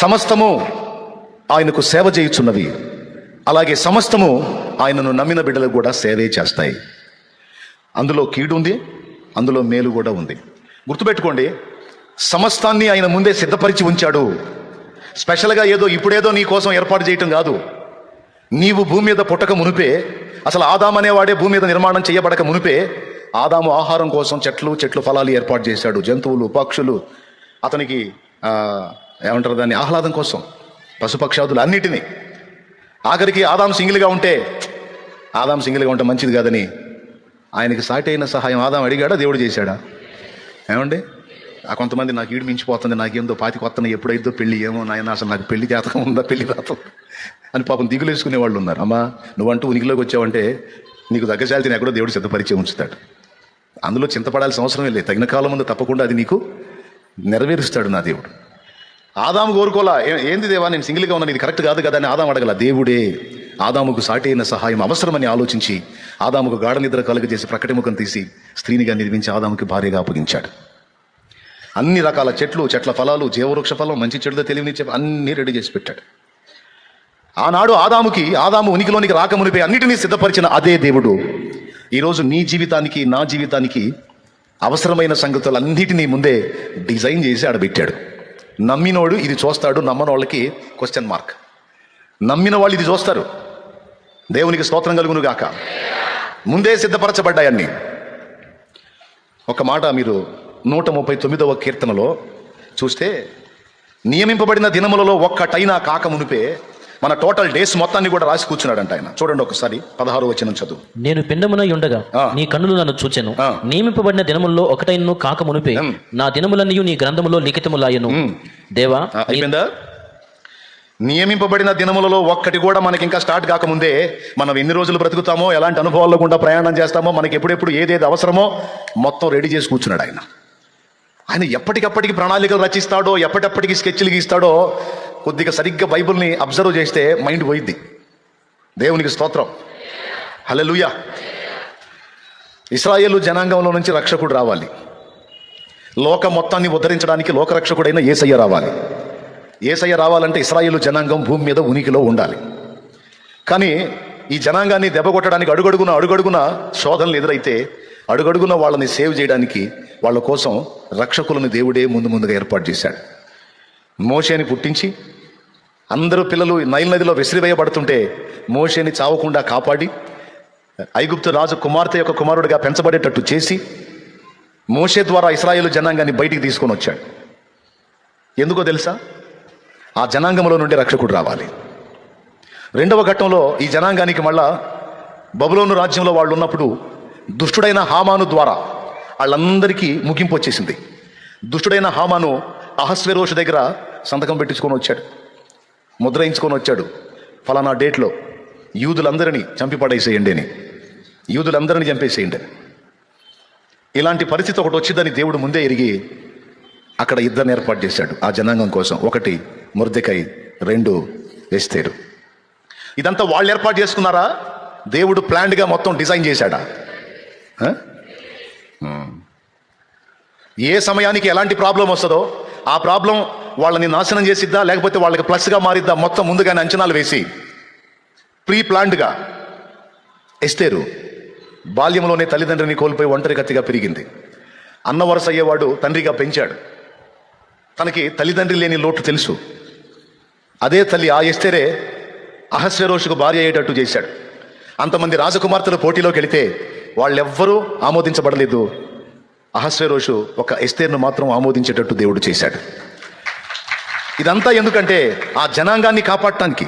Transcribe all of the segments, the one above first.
సమస్తము ఆయనకు సేవ చేయుచున్నవి. అలాగే సమస్తము ఆయనను నమ్మిన బిడ్డలకు కూడా సేవే చేస్తాయి. అందులో కీడు ఉంది అందులో మేలు కూడా ఉంది. గుర్తుపెట్టుకోండి సమస్తాన్ని ఆయన ముందే సిద్ధపరిచి ఉంచాడు. స్పెషల్గా ఏదో ఇప్పుడేదో నీ కోసం ఏర్పాటు చేయటం కాదు. నీవు భూమి మీద పుట్టక మునిపే అసలు ఆదాం అనేవాడే భూమి మీద నిర్మాణం చేయబడక మునిపే ఆదాము ఆహారం కోసం చెట్లు చెట్లు ఫలాలు ఏర్పాటు చేశాడు. జంతువులు పక్షులు అతనికి ఏమంటారు దాన్ని? ఆహ్లాదం కోసం. పశుపక్షాదులు అన్నిటినీ. ఆఖరికి ఆదాం సింగిల్గా ఉంటే ఆదాం సింగిల్గా ఉంటే మంచిది కాదని ఆయనకి సాటి అయిన సహాయం ఆదాం అడిగాడా? దేవుడు చేశాడా? ఏమండి? ఆ కొంతమంది నాకు ఈడు మించిపోతుంది నాకేందో పాతి కొత్తన ఎప్పుడైద్దో పెళ్ళి ఏమో నాయన అసలు నాకు పెళ్ళి జాతకం ఉందా పెళ్ళి జాతకం అని పాపం దిగులు వేసుకునే వాళ్ళు ఉన్నారు. అమ్మా నువ్వంటూ ఉనికిలోకి వచ్చావంటే నీకు దగ్గశాలితీని ఎక్కడో దేవుడు సిద్ధపరిచే ఉంచుతాడు. అందులో చింతపడాల్సిన అవసరం లేదు. తగిన కాలం ముందు తప్పకుండా అది నీకు నెరవేరుస్తాడు నా దేవుడు. ఆదాము కోరుకోలా ఏంది దేవా నేను సింగిల్గా ఉన్నాను ఇది కరెక్ట్ కాదు కదా అని ఆదాం అడగల. దేవుడే ఆదాముకు సాటి అయిన సహాయం అవసరమని ఆలోచించి ఆదాముకు గాఢ నిద్ర కలుగజేసి ప్రకటిముఖం తీసి స్త్రీనిగా నిర్మించి ఆదాముకి భార్యగా అప్పగించాడు. అన్ని రకాల చెట్లు చెట్ల ఫలాలు జీవవృక్ష ఫలం మంచి చెడుతో తెలివినిచ్చే అన్ని రెడీ చేసి పెట్టాడు. ఆనాడు ఆదాముకి ఆదాము ఉనికిలోనికి రాకమునిపై అన్నిటినీ సిద్ధపరిచిన అదే దేవుడు. ఈరోజు నీ జీవితానికి నా జీవితానికి అవసరమైన సంగతులన్నిటినీ ముందే డిజైన్ చేసి ఆడబెట్టాడు. నమ్మినోడు ఇది చూస్తాడు నమ్మని వాళ్ళకి క్వశ్చన్ మార్క్ నమ్మిన వాళ్ళు ఇది చూస్తారు. దేవునికి స్తోత్రం కలుగును గాక. ముందే సిద్ధపరచబడ్డాయన్ని ఒక మాట మీరు నూట ముప్పై తొమ్మిదవ కీర్తనలో చూస్తే నియమింపబడిన దినములలో ఒక్కటైనా కాక మునిపే మన టోటల్ డేస్ మొత్తాన్ని కూడా రాసి కూర్చున్నాడంట ఆయన. చూడండి ఒకసారి పదహారు వచ్చిన చదువు. నేను పిండమునై ఉండగా. నీ కన్నులు నన్ను చూచెను. నియమింపబడిన దినముల్లో ఒకటైనను కాక మునిపే. నా దినములన్నీ నీ గ్రంథములో లిఖితములాయను. దేవా అయిపోయిందా? నియమింపబడిన దినములలో ఒక్కటి కూడా మనకి ఇంకా స్టార్ట్ కాకముందే మనం ఎన్ని రోజులు బ్రతుకుతామో ఎలాంటి అనుభవాల్లో గుండా ప్రయాణం చేస్తామో మనకి ఎప్పుడెప్పుడు ఏదేది అవసరమో మొత్తం రెడీ చేసి కూర్చున్నాడు ఆయన. ఆయన ఎప్పటికప్పటికి ప్రణాళికలు రచిస్తాడో ఎప్పటికప్పటికి స్కెచ్లు గీస్తాడో కొద్దిగా సరిగ్గా బైబిల్ని అబ్జర్వ్ చేస్తే మైండ్ పోయిద్ది. దేవునికి స్తోత్రం. హలలుయ ఇస్రాయేల్ జనాంగంలో నుంచి రక్షకుడు రావాలి. లోక మొత్తాన్ని ఉద్ధరించడానికి లోకరక్షకుడైన ఏసయ్య రావాలి. ఏసయ్య రావాలంటే ఇస్రాయేల్ జనాంగం భూమి మీద ఉనికిలో ఉండాలి. కానీ ఈ జనాంగాన్ని దెబ్బ కొట్టడానికి అడుగడుగున అడుగడుగున శోధనలు ఎదురైతే అడుగడుగున వాళ్ళని సేవ్ చేయడానికి వాళ్ళ కోసం రక్షకులను దేవుడే ముందు ముందుగా ఏర్పాటు చేశాడు. మోషేని పుట్టించి అందరూ పిల్లలు నైల్ నదిలో విసిరివేయబడుతుంటే మోషేని చావకుండా కాపాడి ఐగుప్తు రాజు కుమార్తె యొక్క కుమారుడిగా పెంచబడేటట్టు చేసి మోషే ద్వారా ఇస్రాయేలు జనాంగాన్ని బయటికి తీసుకొని వచ్చాడు. ఎందుకో తెలుసా? ఆ జనాంగంలో నుండి రక్షకుడు రావాలి. రెండవ ఘట్టంలో ఈ జనాంగానికి మళ్ళా బబులోను రాజ్యంలో వాళ్ళు ఉన్నప్పుడు దుష్టుడైన హామాను ద్వారా వాళ్ళందరికీ ముగింపు వచ్చేసింది. దుష్టుడైన హామాను అహస్వెరోషు దగ్గర సంతకం పెట్టించుకొని వచ్చాడు. ముద్రయించుకొని వచ్చాడు. ఫలానా డేట్లో యూదులందరినీ చంపిపడేసేయండి అని. యూదులందరినీ చంపేసేయండి. ఇలాంటి పరిస్థితి ఒకటి వచ్చిందని దేవుడు ముందే ఎరిగి అక్కడ ఇద్దరిని ఏర్పాటు చేశాడు. ఆ జనాంగం కోసం ఒకటి ముర్దెకై రెండు వేస్తేరు ఇదంతా వాళ్ళు ఏర్పాటు చేసుకున్నారా? దేవుడు ప్లాన్డ్గా మొత్తం డిజైన్ చేశాడా? ఏ సమయానికి ఎలాంటి ప్రాబ్లం వస్తుందో ఆ ప్రాబ్లం వాళ్ళని నాశనం చేసిద్దా లేకపోతే వాళ్ళకి ప్లస్గా మారిద్దా మొత్తం ముందుగానే అంచనాలు వేసి ప్రీ ప్లాన్డ్గా ఎస్తేరు బాల్యంలోనే తల్లిదండ్రిని కోల్పోయి ఒంటరి కత్తిగా పెరిగింది. అన్న వరుస అయ్యేవాడు తండ్రిగా పెంచాడు. తనకి తల్లిదండ్రి లేని లోటు తెలుసు. అదే తల్లి ఆ ఎస్తేరే అహస్వరోషుకు భార్య అయ్యేటట్టు చేశాడు. అంతమంది రాజకుమార్తెలు పోటీలోకి వెళితే వాళ్ళెవ్వరూ ఆమోదించబడలేదు. అహస్వరోషు ఒక ఎస్తేర్ను మాత్రం ఆమోదించేటట్టు దేవుడు చేశాడు. ఇదంతా ఎందుకంటే ఆ జనాంగాన్ని కాపాడటానికి.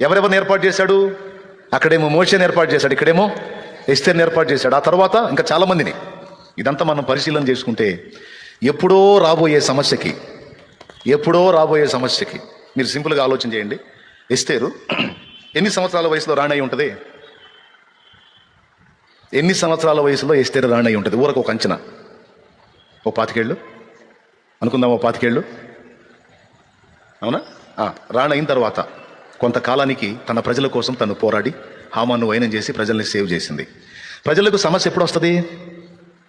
ఎవరెవరిని ఏర్పాటు చేశాడు? అక్కడేమో మోషన్ ఏర్పాటు చేశాడు ఇక్కడేమో ఎస్తేర్ని ఏర్పాటు చేశాడు. ఆ తర్వాత ఇంకా చాలామందిని. ఇదంతా మనం పరిశీలన చేసుకుంటే ఎప్పుడో రాబోయే సమస్యకి ఎప్పుడో రాబోయే సమస్యకి మీరు సింపుల్గా ఆలోచన చేయండి. ఎస్తేరు ఎన్ని సంవత్సరాల వయసులో రాణి ఉంటుంది? ఎన్ని సంవత్సరాల వయసులో ఎస్తేరు రాణి ఉంటుంది? ఊరకు ఒక అంచనా. ఓ పాతికేళ్ళు? అనుకుందాం ఓ పాతికేళ్ళు. అవునా? ఆ, రాణి అయిన తర్వాత కొంతకాలానికి తన ప్రజల కోసం తను పోరాడి హామాను వైనం చేసి ప్రజల్ని సేవ్ చేసింది. ప్రజలకు సమస్య ఎప్పుడు వస్తుంది?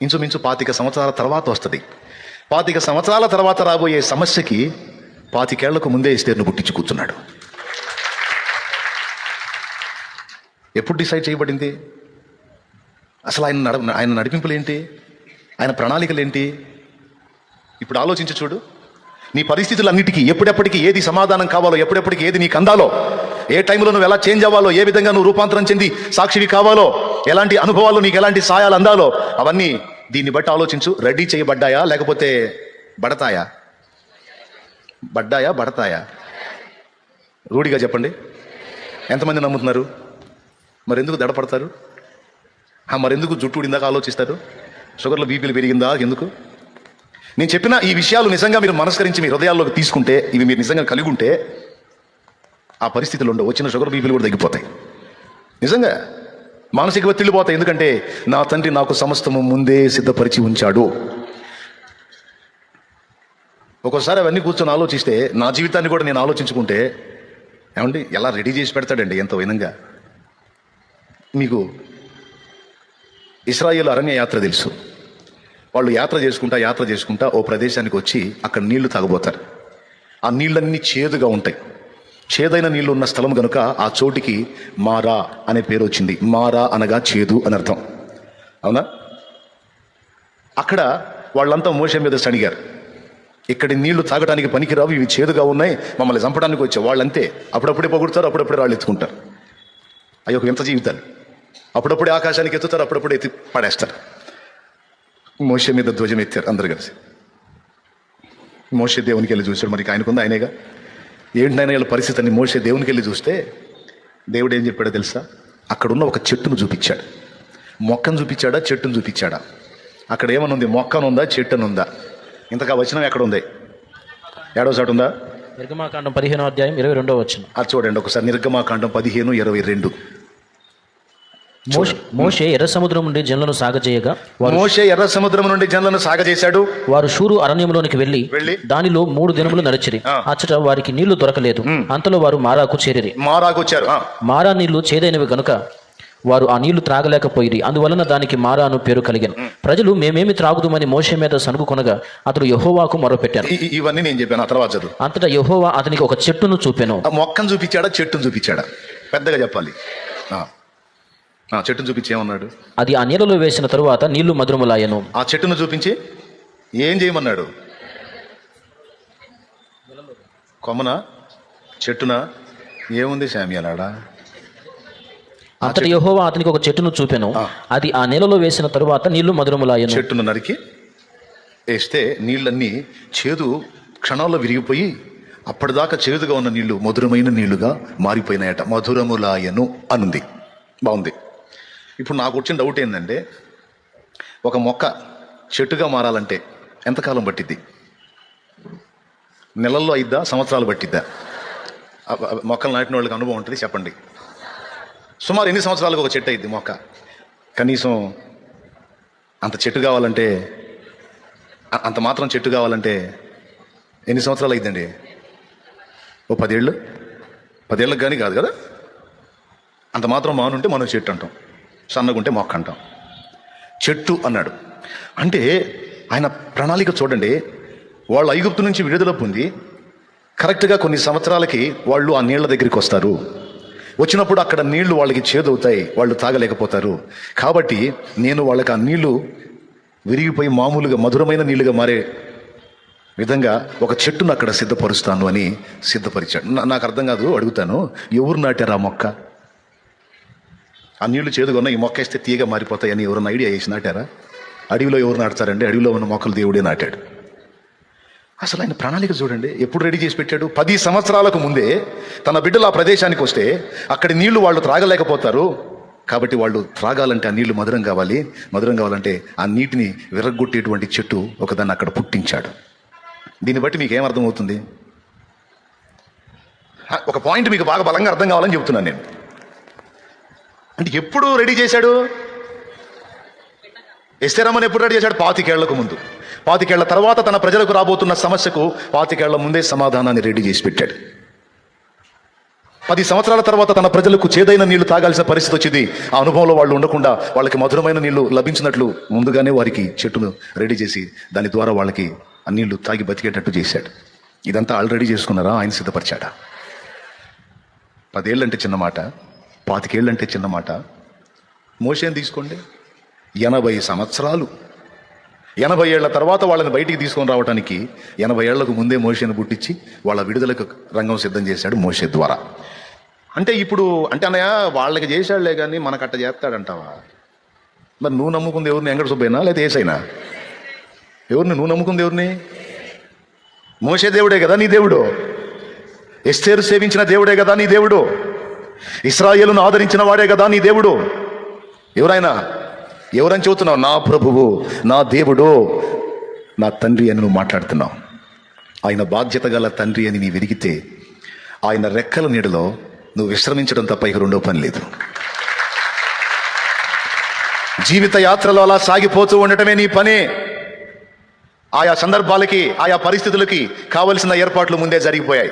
ఇంచుమించు పాతిక సంవత్సరాల తర్వాత వస్తుంది. పాతిక సంవత్సరాల తర్వాత రాబోయే సమస్యకి పాతికేళ్ళకు ముందే ఇస్తేర్ను పుట్టించి కూర్చున్నాడు. ఎప్పుడు డిసైడ్ చేయబడింది? అసలు ఆయన నడ ఆయన నడిపింపులు ఏంటి ఆయన ప్రణాళికలు ఏంటి ఇప్పుడు ఆలోచించి చూడు. నీ పరిస్థితులన్నిటికీ ఎప్పుడెప్పటికి ఏది సమాధానం కావాలో ఎప్పుడెప్పటికి ఏది నీకు అందాలో ఏ టైంలో నువ్వు ఎలా చేంజ్ అవ్వాలో ఏ విధంగా నువ్వు రూపాంతరం చెంది సాక్షివి కావాలో ఎలాంటి అనుభవాలు నీకు ఎలాంటి సాయాలు అందాలో అవన్నీ దీన్ని బట్టి ఆలోచించు. రెడీ చేయబడ్డాయా లేకపోతే బడతాయా? బడ్డాయా బడతాయా? రూఢిగా చెప్పండి. ఎంతమంది నమ్ముతున్నారు? మరి ఎందుకు దడపడతారు? మరెందుకు జుట్టు ఇందాక ఆలోచిస్తారు? షుగర్లో బీపీలు పెరిగిందా? ఎందుకు? నేను చెప్పిన ఈ విషయాలు నిజంగా మీరు మనస్కరించి మీ హృదయాల్లోకి తీసుకుంటే ఇవి మీరు నిజంగా కలిగి ఉంటే ఆ పరిస్థితులు ఉండవు. వచ్చిన షుగర్ బీపీలు కూడా తగ్గిపోతాయి. నిజంగా మానసిక ఒత్తిళ్ళు పోతాయి. ఎందుకంటే నా తండ్రి నాకు సమస్తము ముందే సిద్ధపరిచి ఉంచాడు. ఒక్కోసారి అవన్నీ కూర్చొని ఆలోచిస్తే నా జీవితాన్ని కూడా నేను ఆలోచించుకుంటే ఏమండి ఎలా రెడీ చేసి పెడతాడండి ఎంతో విధంగా మీకు ఇస్రాయేల్ అరణ్య యాత్ర తెలుసు. వాళ్ళు యాత్ర చేసుకుంటా యాత్ర చేసుకుంటా ఓ ప్రదేశానికి వచ్చి అక్కడ నీళ్ళు తాగబోతారు. ఆ నీళ్ళన్నీ చేదుగా ఉంటాయి. చేదైన నీళ్ళు ఉన్న స్థలం కనుక ఆ చోటికి మారా అనే పేరు వచ్చింది. మారా అనగా చేదు అని అర్థం. అవునా? అక్కడ వాళ్ళంతా మోసం మీద సణిగారు. ఇక్కడి నీళ్ళు తాగడానికి పనికిరావు ఇవి చేదుగా ఉన్నాయి మమ్మల్ని చంపడానికి వచ్చే వాళ్ళంతే. అప్పుడప్పుడే పొగుడతారు అప్పుడప్పుడే రాళ్ళు ఎత్తుకుంటారు. అయ్యో ఎంత జీవితాలు. అప్పుడప్పుడే ఆకాశానికి ఎత్తుతారు అప్పుడప్పుడే ఎత్తి పడేస్తారు. మోషే మీద ధ్వజం ఎత్తారు అందరు కలిసి. మోషే దేవునికి వెళ్ళి చూశాడు మరి ఆయనకుంది ఆయనేగా? ఏంటైనా వీళ్ళ పరిస్థితి అని మోషే దేవునికి వెళ్ళి చూస్తే దేవుడు ఏం చెప్పాడో తెలుసా? అక్కడున్న ఒక చెట్టును చూపించాడు. మొక్కను చూపించాడా చెట్టును చూపించాడా? అక్కడ ఏమనుంది? మొక్కనుందా చెట్టునుందా? ఇంతకా వచనం ఎక్కడ ఉంది ఏడో చాటు ఉందా నిర్గమాకాండం పదిహేనో అధ్యాయం ఇరవై రెండో వచ్చిన అది చూడండి ఒకసారి నిర్గమాకాండం పదిహేను ఇరవై రెండు. మోషే ఎర్ర సముద్రం నుండి జనులను సాగజేయగా మోషే ఎర్ర సముద్రం నుండి జనులను సాగజేశాడు వారు షూరు అరణ్యంలోనికి వెళ్ళి వెళ్ళి దానిలో మూడు దినములు నడిచిరి. అచ్చట వారికి నీళ్ళు దొరకలేదు. అంతలో వారు మారాకు చేరిరి. మారాకు వచ్చారు మారా నీళ్ళు చేదైనవి గనుక వారు ఆ నీళ్ళు త్రాగలేకపోయిరి. అందువలన దానికి మారా అను పేరు కలిగాను. ప్రజలు మేమేమి త్రాగుదుమని మోషే మీద సనుగు కొనగా అతడు యహోవాకు మొరపెట్టాను. ఇవన్నీ నేను చెప్పాను ఆ తర్వాత అంతటా యహోవా అతనికి ఒక చెట్టును చూపెను. మొక్కను చూపించాడా చెట్టును చూపించాడా? పెద్దగా చెప్పాలి. ఆ. చెట్టును చూపించి ఏమన్నాడు? అది ఆ నీళ్ళలో వేసిన తరువాత నీళ్ళు మధురములాయను. ఆ చెట్టును చూపించి ఏం చేయమన్నాడు? కొమ్మన? చెట్టున? ఏముంది శామ్యాలాడా అంతటి యహోవా అతనికి ఒక చెట్టును చూపెను. అది ఆ నీళ్ళలో వేసిన తరువాత నీళ్ళు మధురములాయను. చెట్టును నరికి వేస్తే నీళ్ళన్నీ చేదు క్షణాల్లో విరిగిపోయి అప్పటిదాకా చేదుగా ఉన్న నీళ్ళు మధురమైన నీళ్ళుగా మారిపోయినాయట. మధురములాయను అనుంది. బాగుంది. ఇప్పుడు నాకు వచ్చిన డౌట్ ఏంటంటే ఒక మొక్క చెట్టుగా మారాలంటే ఎంతకాలం పట్టిద్ది? నెలల్లో అయిద్దా? సంవత్సరాలు పట్టిద్దా? మొక్కలు నాటిన వాళ్ళకి అనుభవం ఉంటుంది చెప్పండి. సుమారు ఎన్ని సంవత్సరాలకు ఒక చెట్టు అయింది మొక్క? కనీసం అంత చెట్టు కావాలంటే అంత మాత్రం చెట్టు కావాలంటే ఎన్ని సంవత్సరాలు అయిందండి ఓ పదేళ్ళు? పదేళ్ళకి కానీ కాదు కదా? అంత మాత్రం మానుంటే మనం చెట్టు అంటాం. సన్నగుంటే మొక్క అంటాం. చెట్టు అన్నాడు. అంటే ఆయన ప్రణాళిక చూడండి వాళ్ళు ఐగుప్తు నుంచి విడుదల పొంది కరెక్ట్గా కొన్ని సంవత్సరాలకి వాళ్ళు ఆ నీళ్ళ దగ్గరికి వస్తారు. వచ్చినప్పుడు అక్కడ నీళ్ళు వాళ్ళకి చేదవుతాయి వాళ్ళు తాగలేకపోతారు. కాబట్టి నేను వాళ్ళకి ఆ నీళ్ళు విరిగిపోయి మామూలుగా మధురమైన నీళ్ళుగా మారే విధంగా ఒక చెట్టును అక్కడ సిద్ధపరుస్తాను అని సిద్ధపరిచాడు. నాకు అర్థం కాదు అడుగుతాను. ఎవరు నాటారు ఆ మొక్క? ఆ నీళ్ళు చేదుగా ఉన్న ఈ మొక్క వేస్తే తీయగా మారిపోతాయని ఎవరన్నా ఐడియా వేసి నాటారా? అడవిలో ఎవరు నాటుతారండి? అడవిలో ఉన్న మొక్కలు దేవుడే నాటాడు. అసలు ఆయన ప్రణాళిక చూడండి. ఎప్పుడు రెడీ చేసి పెట్టాడు? పది సంవత్సరాలకు ముందే తన బిడ్డలు ఆ ప్రదేశానికి వస్తే అక్కడి నీళ్ళు వాళ్ళు త్రాగలేకపోతారు. కాబట్టి వాళ్ళు త్రాగాలంటే ఆ నీళ్ళు మధురం కావాలి. మధురం కావాలంటే ఆ నీటిని విరగ్గొట్టేటువంటి చెట్టు ఒకదాన్ని అక్కడ పుట్టించాడు. దీన్ని బట్టి మీకు ఏమర్థమవుతుంది? అర్థమవుతుంది ఒక పాయింట్ మీకు బాగా బలంగా అర్థం కావాలని చెప్తున్నాను నేను. అంటే ఎప్పుడు రెడీ చేశాడు? ఎస్తేరమ్మని ఎప్పుడు రెడీ చేశాడు? పాతికేళ్ళకు ముందు. పాతికేళ్ళ తర్వాత తన ప్రజలకు రాబోతున్న సమస్యకు పాతికేళ్ళ ముందే సమాధానాన్ని రెడీ చేసి పెట్టాడు. పది సంవత్సరాల తర్వాత తన ప్రజలకు చేదైన నీళ్ళు తాగాల్సిన పరిస్థితి వచ్చింది. ఆ అనుభవంలో వాళ్ళు ఉండకుండా వాళ్ళకి మధురమైన నీళ్ళు లభించినట్లు ముందుగానే వారికి చెట్టును రెడీ చేసి దాని ద్వారా వాళ్ళకి ఆ నీళ్ళు తాగి బతికేటట్టు చేశాడు. ఇదంతా ఆల్రెడీ చేసుకున్నారా? ఆయన సిద్ధపరిచాడా? పదేళ్ళంటే చిన్న మాట. పాతికేళ్ళు అంటే చిన్నమాట. మోసేని తీసుకోండి? ఎనభై సంవత్సరాలు. ఎనభై ఏళ్ళ తర్వాత వాళ్ళని బయటికి తీసుకొని రావడానికి ఎనభై ఏళ్ళకు ముందే మోషేను పుట్టించి వాళ్ళ విడుదలకు రంగం సిద్ధం చేశాడు మోషే ద్వారా. అంటే ఇప్పుడు అంటే అన్నయ్య వాళ్ళకి చేశాడులే కానీ మనకు అట్ట చేస్తాడంటావా? మరి నువ్వు నమ్ముకుంది ఎవరిని? వెంకట సుబ్బైనా లేదా ఏసైనా? ఎవరిని నువ్వు నమ్ముకుంది ఎవరిని? మోసే దేవుడే కదా నీ దేవుడు. ఎస్తేరు సేవించిన దేవుడే కదా నీ దేవుడు. ఇస్రాయేలును ఆదరించిన వాడే కదా నీ దేవుడు. ఎవరైనా ఎవరని చెబుతున్నావు? నా ప్రభువు నా దేవుడు నా తండ్రి అని నువ్వు మాట్లాడుతున్నావు. ఆయన బాధ్యత గల తండ్రి అని నీ వెరిగితే ఆయన రెక్కల నీడలో నువ్వు విశ్రమించడం తప్ప ఇక రెండో పని లేదు. జీవిత యాత్రలో అలా సాగిపోతూ ఉండటమే నీ పని. ఆయా సందర్భాలకి ఆయా పరిస్థితులకి కావలసిన ఏర్పాట్లు ముందే జరిగిపోయాయి.